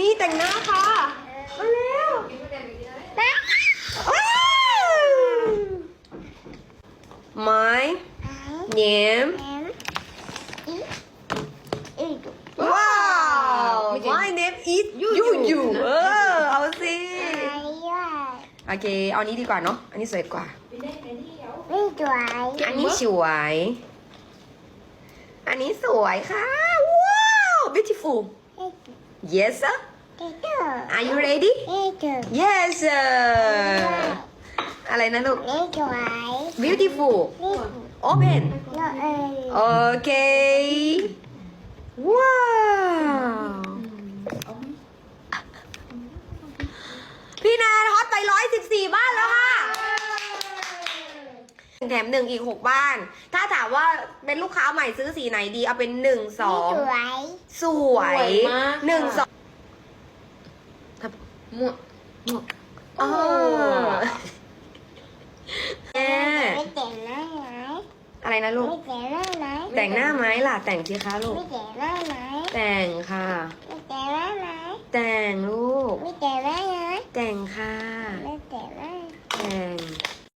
นี่แต่งหน้าค่ะมาเร็วว้าวไม้เยี่ยมว้าว My name is ยูยูเออเอาสิโอเคเอานี้ดีกว่าเนาะอันนี้สวยกว่าอันนี้สวย อันนี้สวยค่ะว้าว beautiful yes sir are you ready yes sir อะไรนะลูก beautiful open โอเคว้าวพี่นาฮอตไปร้อยสิบสี่บ้านแล้วค่ะ แถมหนึ่งอีกหกบ้าน ถ้าถามว่าเป็นลูกค้าใหม่ซื้อสีไหนดี เอาเป็นหนึ่งสองสวยสวยมากหนึ่งสค่ะองหมวกอ๋อแม่อะไรนะลูกแต่งหน้าไหมล่ะ แต่งสิคะลูกแต่งค่ะแต่งลูกแต่งค่ะ